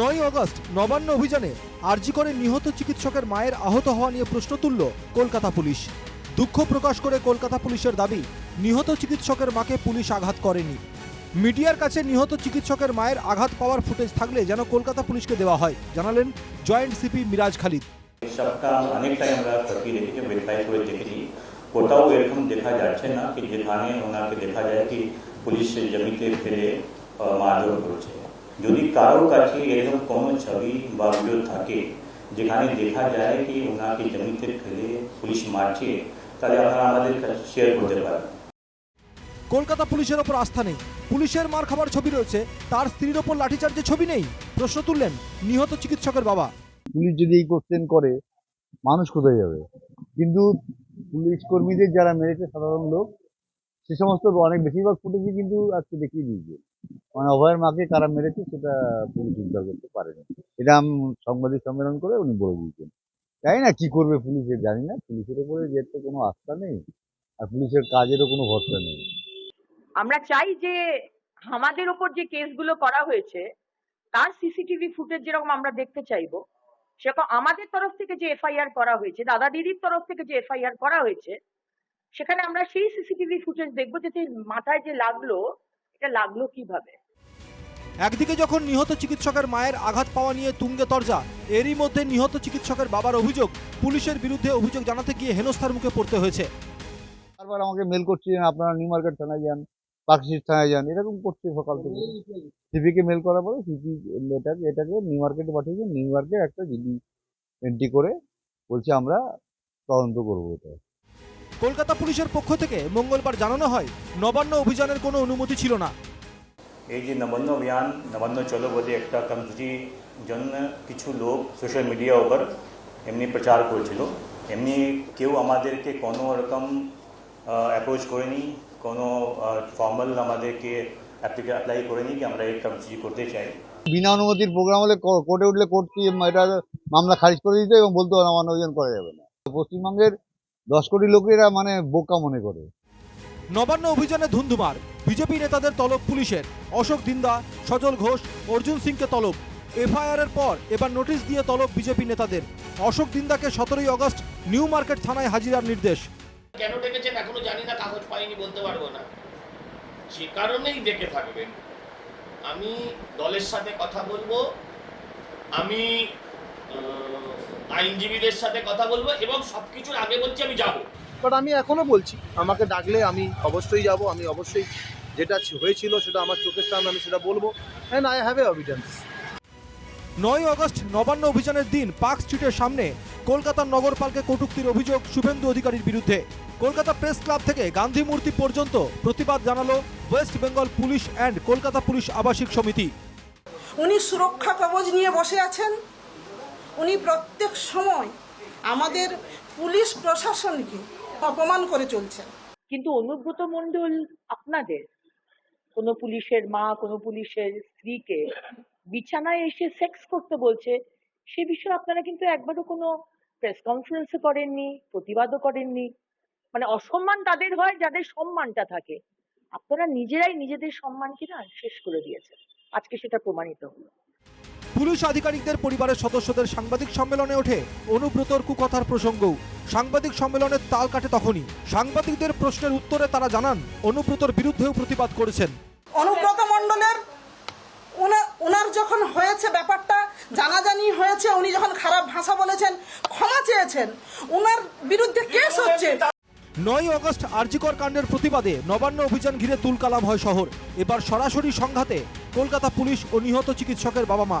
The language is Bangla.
নয় আগস্ট নবান্ন অভিযানে আরজি করে নিহত চিকিৎসকের মায়ের আহত হওয়া নিয়ে প্রশ্ন তুলল কলকাতা পুলিশ। দুঃখ প্রকাশ করে কলকাতা পুলিশের দাবি, নিহত চিকিৎসকের মাকে পুলিশ আঘাত করেনি। মিডিয়ার কাছে নিহত চিকিৎসকের মায়ের আঘাত পাওয়ার ফুটেজ থাকলে যেন কলকাতা পুলিশকে দেওয়া হয়, জানালেন জয়েন্ট সিপি মিরাজ খালিদ। কোথাও এরকম দেখা যাচ্ছে না কি যেখানে ওনাকে দেখা যায় কি জমিতে ফেলে মারধর করছে। যদি কারোর কাছে এরকম কোনো ছবি বা ভিডিও থাকে যেখানে দেখা যায় কি ওনাকে জমিতে ফেলে পুলিশ মারছে তাহলে আপনারা আমাদের কাছে শেয়ার করতে পারেন। কলকাতা পুলিশের ওপর আস্থা নেই। পুলিশের মার খাবার ছবি রয়েছে তার স্ত্রীর ওপর লাঠিচার্জের ছবি নেই। প্রশ্ন তুললেন নিহত চিকিৎসকের বাবা। পুলিশ যদি এই কোশ্চেন করে মানুষ কোথায় যাবে? কিন্তু পুলিশ কর্মীদের যারা মেরেছে সাধারণ লোক সে সমস্ত অনেক বেশিরভাগ ফুটেজই কিন্তু আজকে দেখিয়ে দিয়েছে। মানে অভয়ের মাকে কারা মেরেছে সেটা পুলিশ উদ্ধার করতে পারেনি। এটা সাংবাদিক সম্মেলন করে উনি বলে দিয়েছেন। জানি না কি করবে পুলিশের, জানি না। পুলিশের উপরে যে তো কোনো আস্থা নেই আর পুলিশের কাজেরও কোনো ভরসা নেই। আমরা চাই যে আমাদের ওপর যে কেসগুলো করা হয়েছে, তার সিসিটিভি ফুটেজ যেরকম আমরা দেখতে চাইব, সেরকম আমাদের তরফ থেকে যে এফআইআর করা হয়েছে, দাদা দিদির তরফ থেকে যে এফআইআর করা হয়েছে, সেখানে আমরা সেই সিসিটিভি ফুটেজ দেখব যে মাথায় যে লাগল, এটা লাগল কীভাবে? একদিকে যখন নিহত চিকিৎসকের মায়ের আঘাত পাওয়া নিয়ে তুঙ্গে তরজা এরই মধ্যে নিহত চিকিৎসকের বাবার অভিযোগ পুলিশের বিরুদ্ধে অভিযোগ জানাতে গিয়ে হেনস্থার মুখে পড়তে হয়েছে। বারবার আমাকে মেল করছিলেন আপনারা নিউ মার্কেট থানায় যান পার্কশিট থানায় যান এরকম করছে সকাল থেকে। সিপিকে মেল করার পরে সিপি এটাকে এটাকে নিউ মার্কেটে পাঠিয়েছে নিউ মার্কেট একটা জিডি এন্ট্রি করে বলছে আমরা তদন্ত করব এটা। কলকাতা পুলিশের পক্ষ থেকে মঙ্গলবার জানানো হয় নবান্ন অভিযানের কোনো অনুমতি ছিল না। এই যে নবান্ন অভিযান নবান্ন চলো বলে একটা কর্মসূচির জন্য কিছু লোক সোশ্যাল মিডিয়া উপর এমনি প্রচার করেছিল এমনি কেউ আমাদেরকে কোনো রকম অ্যাপ্রোচ করেনি কোনো ফর্মাল আমাদেরকে অ্যাপ্লাই করেনি কি আমরা এই কর্মসূচি করতে চাই বিনা অনুমতির প্রোগ্রাম হলে কোর্টে উঠলে কোর্ট এটা মামলা খারিজ করে দিতে এবং বলতো নবান্ন অভিযান করা যাবে না পশ্চিমবঙ্গের দশ কোটি লোকেরা মানে বোকা মনে করে নবান্ন অভিযানে ধুন্ধুমার। বিজেপি নেতাদের তলব পুলিশের। অশোক দিন্দা, সজল ঘোষ, অর্জুন সিংকে তলব। এফআইআর এর পর এবার নোটিশ দিয়ে তলব বিজেপি নেতাদের। অশোক দিন্দাকে সতেরোই অগস্ট নিউ মার্কেট থানায় হাজিরার নির্দেশ। কেন ডেকেছেন? এখনও জানি না, কাগজ পাইনি বলতে পারব না। সে কারণেই ডেকে থাকবেন। আমি দলের সাথে কথা বলব। আমি আইনজীবীদের সাথে কথা বলব এবং সবকিছুর আগে বলছি আমি যাব। বাট আমি এখনও বলছি আমাকে ডাকলে আমি অবশ্যই যাব আমি অবশ্যই যেটা হয়েছিল সেটা আমার চোখের সামনে আমি সেটা বলব। And I have a evidence নয় আগস্ট নবান্ন অভিযানের দিন পার্ক স্ট্রিটের সামনে কলকাতার নগরপালকে কটূক্তির অভিযোগ শুভেন্দু অধিকারীর বিরুদ্ধে। কলকাতা প্রেস ক্লাব থেকে গান্ধী মূর্তি পর্যন্ত প্রতিবাদ জানালো West Bengal police and Kolkata police আবাসিক সমিতি। উনি সুরক্ষা কবচ নিয়ে বসে আছেন। উনি প্রত্যেক সময় আমাদের পুলিশ প্রশাসনকে অপমান করে চলছেন। কিন্তু অনুব্রত মণ্ডল আপনাদের, কোনো পুলিশের মা, কোনো পুলিশের স্ত্রীকে বিছানায় এসে সেক্স করতে বলছে, সে বিষয়ে আপনারা কিন্তু একবারও কোনো প্রেস কনফারেন্সও করেননি, প্রতিবাদও করেননি। মানে অসম্মান তাদের হয়, যাদের সম্মানটা থাকে। আপনারা নিজেরাই নিজেদের সম্মানকে না শেষ করে দিয়েছেন। আজকে সেটা প্রমাণিত হলো। পুলিশ আধিকারিকদের পরিবারের সদস্যদের সাংবাদিক সম্মেলনে ওঠে অনুব্রতর কুকথার প্রসঙ্গও সাংবাদিক সম্মেলনের তাল কাটে তখনই। সাংবাদিকদের প্রশ্নের উত্তরে তারা জানান অনুব্রতর বিরুদ্ধেও প্রতিবাদ করেছেন। অনুব্রত মণ্ডলের ওনার যখন হয়েছে ব্যাপারটা জানাজানি হয়েছে উনি যখন খারাপ ভাষা বলেছেন ক্ষমা চেয়েছেন ওনার বিরুদ্ধে কেস হচ্ছে। নয় আগস্ট আরজিকর কাণ্ডের প্রতিবাদে নবান্ন অভিযান ঘিরে তুলকালাম হয় শহর। এবার সরাসরি সংঘাতে কলকাতা পুলিশ ও নিহত চিকিৎসকের বাবা মা।